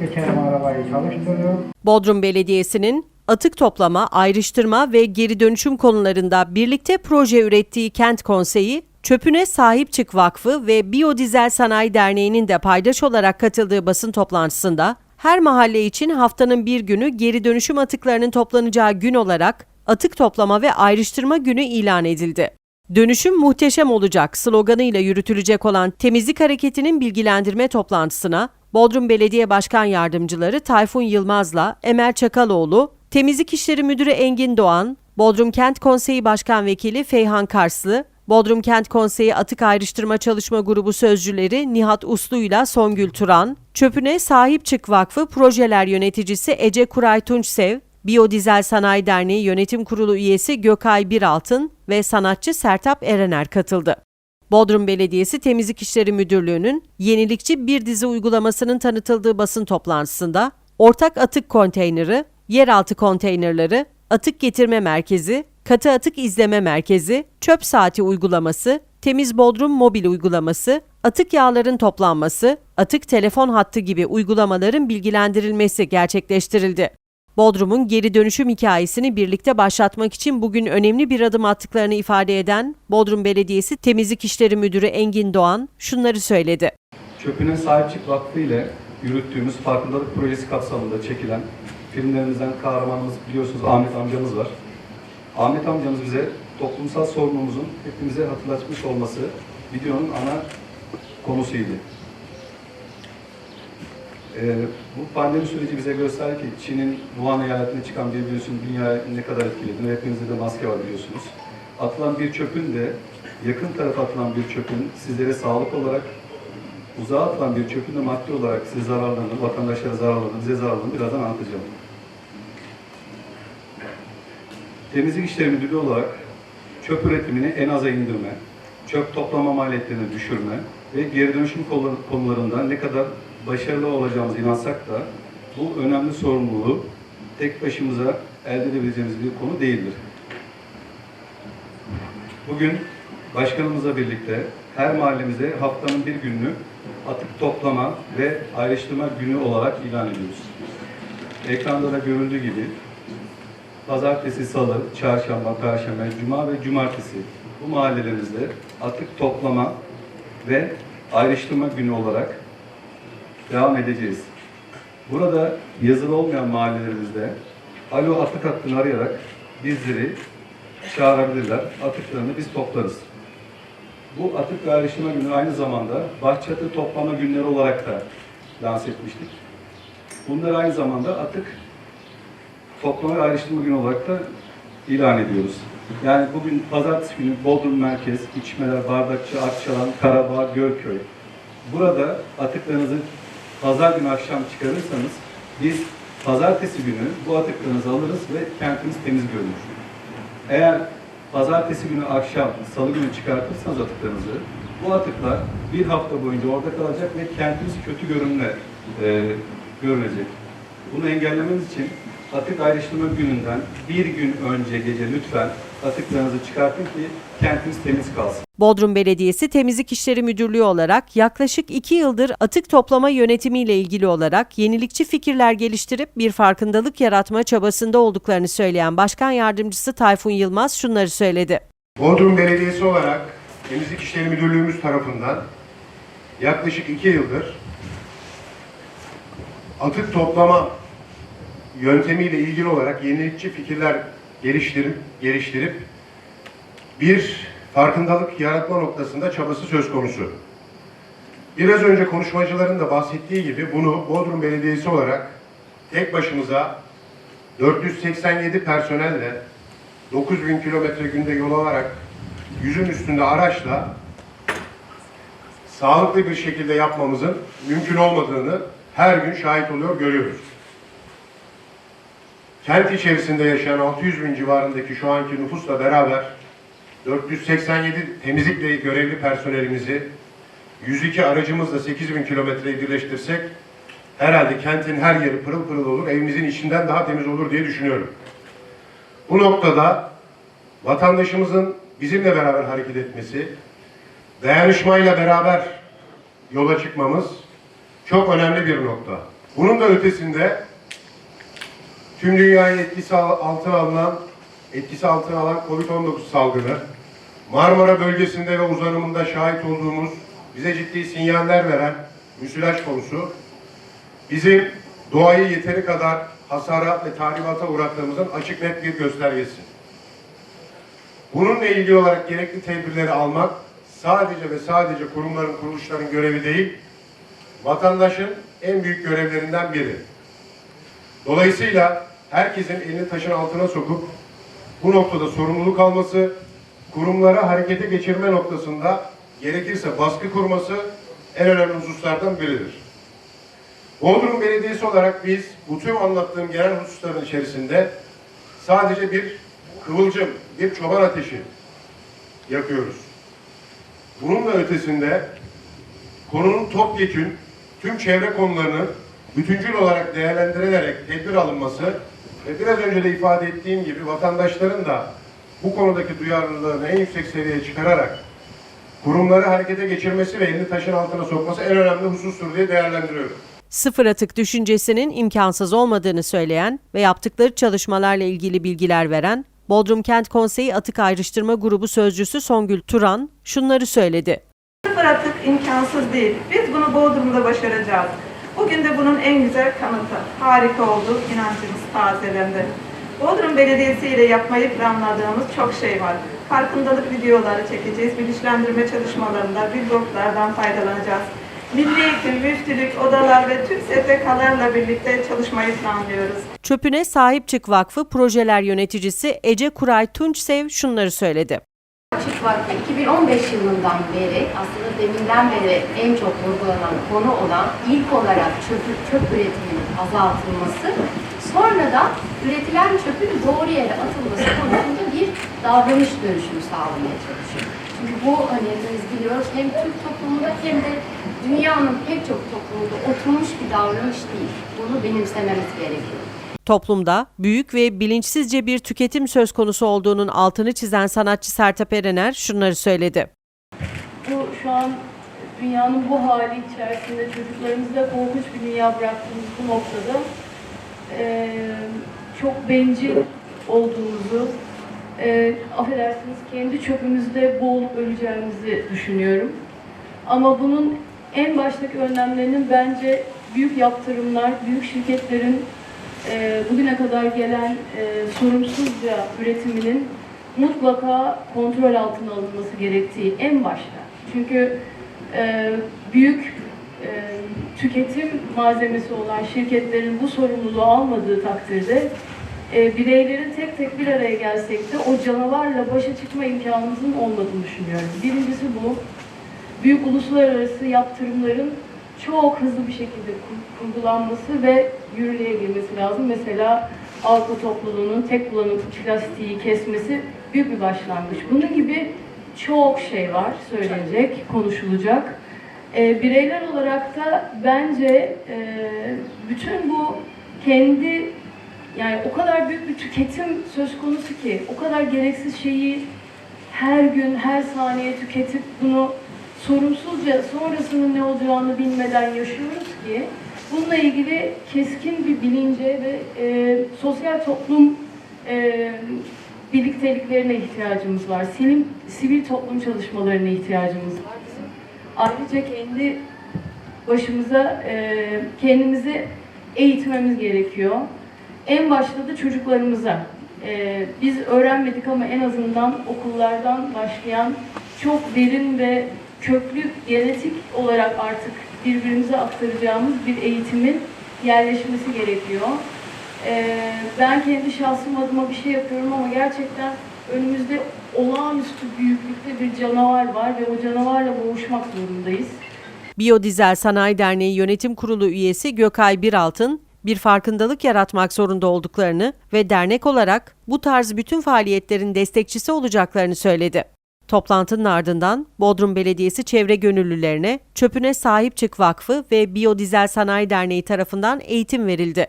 Geçerim arabayı çalıştırıyorum. Bodrum Belediyesi'nin atık toplama, ayrıştırma ve geri dönüşüm konularında birlikte proje ürettiği Kent Konseyi, Çöpüne Sahip Çık Vakfı ve Biyodizel Sanayi Derneği'nin de paydaş olarak katıldığı basın toplantısında her mahalle için haftanın bir günü geri dönüşüm atıklarının toplanacağı gün olarak atık toplama ve ayrıştırma günü ilan edildi. Dönüşüm muhteşem olacak sloganıyla yürütülecek olan temizlik hareketinin bilgilendirme toplantısına Bodrum Belediye Başkan Yardımcıları Tayfun Yılmaz'la Emel Çakaloğlu, Temizlik İşleri Müdürü Engin Doğan, Bodrum Kent Konseyi Başkan Vekili Feyhan Karslı, Bodrum Kent Konseyi Atık Ayrıştırma Çalışma Grubu sözcüleri Nihat Uslu ile Songül Turan, Çöpüne Sahip Çık Vakfı Projeler Yöneticisi Ece Kuray Tunçsev, Biyodizel Sanayi Derneği Yönetim Kurulu üyesi Gökay Biraltın ve sanatçı Sertap Erener katıldı. Bodrum Belediyesi Temizlik İşleri Müdürlüğü'nün yenilikçi bir dizi uygulamasının tanıtıldığı basın toplantısında ortak atık konteyneri, yeraltı konteynerleri, atık getirme merkezi, katı atık izleme merkezi, çöp saati uygulaması, temiz Bodrum mobil uygulaması, atık yağların toplanması, atık telefon hattı gibi uygulamaların bilgilendirilmesi gerçekleştirildi. Bodrum'un geri dönüşüm hikayesini birlikte başlatmak için bugün önemli bir adım attıklarını ifade eden Bodrum Belediyesi Temizlik İşleri Müdürü Engin Doğan şunları söyledi. Çöpüne Sahip Çık Vakfı ile yürüttüğümüz farkındalık projesi kapsamında çekilen filmlerimizden kahramanımız biliyorsunuz Ahmet amcamız var. Ahmet amcamız bize toplumsal sorunumuzun hepimize hatırlatmış olması videonun ana konusuydu. Ee, bu pandemi süreci bize gösterdi ki Çin'in Wuhan eyaletine çıkan bir virüsün dünyayı ne kadar etkilediğini, hepimizde de maske var biliyorsunuz. Atılan bir çöpün de, yakın tarafa atılan bir çöpün sizlere sağlık olarak, uzağa atılan bir çöpün de maddi olarak size zararlarını, vatandaşlara zararlarını, bize zararlarını birazdan anlatacağım. Temizlik İşleri Müdürlüğü olarak çöp üretimini en aza indirme, çöp toplama maliyetlerini düşürme ve geri dönüşüm konu- konularında ne kadar başarılı olacağımıza inansak da bu önemli sorumluluğu tek başımıza elde edebileceğimiz bir konu değildir. Bugün başkanımızla birlikte her mahallemize haftanın bir gününü atık toplama ve ayrıştırma günü olarak ilan ediyoruz. Ekranda da görüldüğü gibi pazartesi, salı, çarşamba, perşembe, cuma ve cumartesi bu mahallelerimizde atık toplama ve ayrıştırma günü olarak devam edeceğiz. Burada yazılı olmayan mahallelerimizde alo atık hattını arayarak bizleri çağırabilirler. Atıklarını biz toplarız. Bu atık ve ayrıştırma günü aynı zamanda bahçe atığı toplama günleri olarak da lanse etmiştik. Bunları aynı zamanda atık toplama ve ayrıştırma günü olarak da ilan ediyoruz. Yani bugün pazartesi günü Bodrum Merkez, İçmeler, Bardakçı, Akçalan, Karabağ, Gölköy. Burada atıklarınızı pazar günü akşam çıkarırsanız biz pazartesi günü bu atıklarınızı alırız ve kentimiz temiz görünür. Eğer pazartesi günü akşam, salı günü çıkartırsanız atıklarınızı, bu atıklar bir hafta boyunca orada kalacak ve kentimiz kötü görünme e, görünecek. Bunu engellememiz için atık ayrıştırma gününden bir gün önce gece lütfen atıklarınızı çıkartın ki kentimiz temiz kalsın. Bodrum Belediyesi Temizlik İşleri Müdürlüğü olarak yaklaşık 2 yıldır atık toplama yönetimiyle ilgili olarak yenilikçi fikirler geliştirip bir farkındalık yaratma çabasında olduklarını söyleyen Başkan Yardımcısı Tayfun Yılmaz şunları söyledi. Bodrum Belediyesi olarak Temizlik İşleri Müdürlüğümüz tarafından yaklaşık iki yıldır atık toplama yöntemiyle ilgili olarak yenilikçi fikirler geliştirip, geliştirip bir farkındalık yaratma noktasında çabası söz konusu. Biraz önce konuşmacıların da bahsettiği gibi bunu Bodrum Belediyesi olarak tek başımıza 487 personelle 9000 kilometre günde yol alarak yüzün üstünde araçla sağlıklı bir şekilde yapmamızın mümkün olmadığını her gün şahit oluyor, görüyoruz. Kent içerisinde yaşayan 600 bin civarındaki şu anki nüfusla beraber 487 temizlikle görevli personelimizi 102 aracımızla 8 bin kilometreyi birleştirsek herhalde kentin her yeri pırıl pırıl olur, evimizin içinden daha temiz olur diye düşünüyorum. Bu noktada vatandaşımızın bizimle beraber hareket etmesi, dayanışmayla beraber yola çıkmamız çok önemli bir nokta. Bunun da ötesinde tüm dünyayı etkisi al- altına alınan, etkisi altına alan Covid-19 salgını, Marmara bölgesinde ve uzanımında şahit olduğumuz bize ciddi sinyaller veren müsilaj konusu, bizim doğayı yeteri kadar hasara ve tahribata uğrattığımızın açık net bir göstergesi. Bununla ilgili olarak gerekli tedbirleri almak sadece ve sadece kurumların, kuruluşların görevi değil, vatandaşın en büyük görevlerinden biri. Dolayısıyla herkesin elini taşın altına sokup bu noktada sorumluluk alması, kurumlara harekete geçirme noktasında gerekirse baskı kurması en önemli hususlardan biridir. Bodrum Belediyesi olarak biz bu tüm anlattığım genel hususların içerisinde sadece bir kıvılcım, bir çoban ateşi yakıyoruz. Bunun da ötesinde konunun topyekün tüm çevre konularını bütüncül olarak değerlendirilerek tedbir alınması ve biraz önce de ifade ettiğim gibi vatandaşların da bu konudaki duyarlılığını en yüksek seviyeye çıkararak kurumları harekete geçirmesi ve elini taşın altına sokması en önemli husustur diye değerlendiriyorum. Sıfır atık düşüncesinin imkansız olmadığını söyleyen ve yaptıkları çalışmalarla ilgili bilgiler veren Bodrum Kent Konseyi Atık Ayrıştırma Grubu Sözcüsü Songül Turan şunları söyledi. Sıfır atık imkansız değil. Biz bunu Bodrum'da başaracağız. Bugün de bunun en güzel kanıtı. Harika oldu, inancımız tazelendi. Bodrum Belediyesi ile yapmayı planladığımız çok şey var. Farkındalık videoları çekeceğiz, bilinçlendirme çalışmalarında billboardlardan faydalanacağız. Milli eğitim, müftülük, odalar ve tüm STK'larla birlikte çalışmayı planlıyoruz. Çöpüne Sahip Çık Vakfı projeler yöneticisi Ece Kuray Tunçsev şunları söyledi. Açık Vakfı 2015 yılından beri aslında deminden beri en çok vurgulanan konu olan ilk olarak çöp, çöp üretiminin azaltılması sonra da üretilen çöpün doğru yere atılması konusunda bir davranış dönüşümü sağlamaya çalışıyor. Çünkü bu hani hepimiz biliyoruz hem Türk toplumunda hem de dünyanın pek çok toplumunda oturmuş bir davranış değil. Bunu benimsememiz gerekiyor. Toplumda büyük ve bilinçsizce bir tüketim söz konusu olduğunun altını çizen sanatçı Sertab Erener şunları söyledi. bu şu an dünyanın bu hali içerisinde çocuklarımıza korkunç bir dünya bıraktığımız bu noktada eee, çok bencil olduğumuzu, eee affedersiniz kendi çöpümüzde boğulup öleceğimizi düşünüyorum. Ama bunun en baştaki önlemlerinin bence büyük yaptırımlar, büyük şirketlerin eee, bugüne kadar gelen eee, sorumsuzca üretiminin mutlaka kontrol altına alınması gerektiği en başta. Çünkü e, büyük e, tüketim malzemesi olan şirketlerin bu sorumluluğu almadığı takdirde e, bireylerin tek tek bir araya gelsek de o canavarla başa çıkma imkanımızın olmadığını düşünüyorum. Birincisi bu. Büyük uluslararası yaptırımların çok hızlı bir şekilde kur- kurgulanması ve yürürlüğe girmesi lazım. Mesela Avrupa topluluğunun tek kullanım plastiği kesmesi büyük bir başlangıç. Bunun gibi çok şey var söylenecek, konuşulacak. Ee, bireyler olarak da bence e, bütün bu kendi yani o kadar büyük bir tüketim söz konusu ki o kadar gereksiz şeyi her gün, her saniye tüketip bunu sorumsuzca sonrasının ne olacağını bilmeden yaşıyoruz ki bununla ilgili keskin bir bilince ve e, sosyal toplum e, birlikteliklerine ihtiyacımız var. Sivil, sivil toplum çalışmalarına ihtiyacımız var. Ayrıca kendi başımıza e, kendimizi eğitmemiz gerekiyor. En başta da çocuklarımıza. E, biz öğrenmedik ama en azından okullardan başlayan çok derin ve köklü genetik olarak artık birbirimize aktaracağımız bir eğitimin yerleşmesi gerekiyor. Ee, ben kendi şahsım adıma bir şey yapıyorum ama gerçekten önümüzde olağanüstü büyüklükte bir canavar var ve o canavarla boğuşmak zorundayız. Biyodizel Sanayi Derneği Yönetim Kurulu üyesi Gökay Biraltın, bir farkındalık yaratmak zorunda olduklarını ve dernek olarak bu tarz bütün faaliyetlerin destekçisi olacaklarını söyledi. Toplantının ardından Bodrum Belediyesi çevre gönüllülerine Çöpüne Sahip Çık Vakfı ve Biyodizel Sanayi Derneği tarafından eğitim verildi.